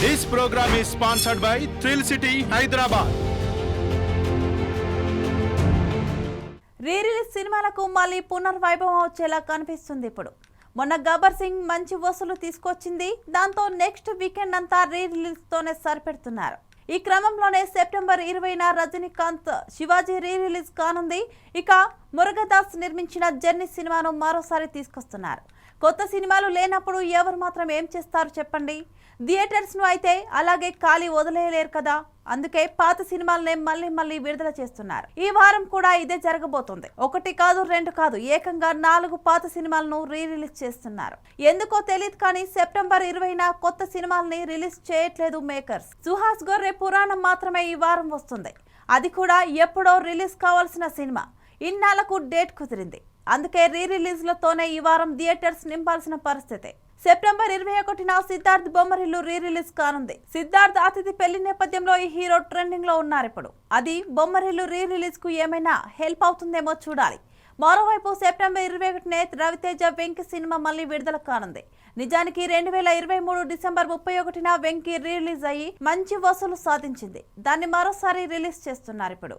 This program is sponsored by thrill city Hyderabad re release సినిమాలకు మళ్ళీ పునర్వైభవం వచ్చేలా కనిపిస్తుంది ఇప్పుడు. మొన్న గబ్బర్ సింగ్ మంచి వసూలు తీసుకొచ్చింది దాంతో నెక్స్ట్ వీకెండ్ అంతా రీ రిలీజ్తోనే సరిపెడుతున్నారు. ఈ క్రమంలోనే సెప్టెంబర్ ఇరవైన రజనీకాంత్ శివాజీ రీ రిలీజ్ కానుంది. ఇక మురుగదాస్ నిర్మించిన జర్నీ సినిమాను మరోసారి తీసుకొస్తున్నారు. కొత్త సినిమాలు లేనప్పుడు ఎవరు మాత్రం ఏం చేస్తారు చెప్పండి? థియేటర్స్ను అయితే అలాగే ఖాళీ వదిలేయలేరు కదా. అందుకే పాత సినిమాలనే మళ్ళీ మళ్ళీ విడుదల చేస్తున్నారు. ఈ వారం కూడా ఇదే జరగబోతుంది. ఒకటి కాదు రెండు కాదు ఏకంగా నాలుగు పాత సినిమాలను రీ రిలీజ్ చేస్తున్నారు. ఎందుకో తెలియదు కానీ సెప్టెంబర్ ఇరవైన కొత్త సినిమాల్ని రిలీజ్ చేయట్లేదు మేకర్స్. సుహాస్ గొర్రె పురాణం మాత్రమే ఈ వారం వస్తుంది. అది కూడా ఎప్పుడో రిలీజ్ కావాల్సిన సినిమా. ఇన్నాళ్ళకు డేట్ కుదిరింది. అందుకే రీ రిలీజ్లతోనే ఈ వారం థియేటర్స్ నింపాల్సిన పరిస్థితి. సెప్టెంబర్ ఇరవై ఒకటిన సిద్ధార్థ్ బొమ్మరిల్లు రీ రిలీజ్ కానుంది. సిద్ధార్థ్ అతిథి పెళ్ళి నేపథ్యంలో ఈ హీరో ట్రెండింగ్లో ఉన్నారు ఇప్పుడు. అది బొమ్మరిల్లు రీ రిలీజ్కు ఏమైనా హెల్ప్ అవుతుందేమో చూడాలి. మరోవైపు సెప్టెంబర్ ఇరవై ఒకటినే రవితేజ వెంకి సినిమా మళ్ళీ విడుదల కానుంది. నిజానికి రెండు వేల ఇరవై మూడు డిసెంబర్ ముప్పై ఒకటిన వెంకి రిలీజ్ అయ్యి మంచి వసూలు సాధించింది. దాన్ని మరోసారి రిలీజ్ చేస్తున్నారు ఇప్పుడు.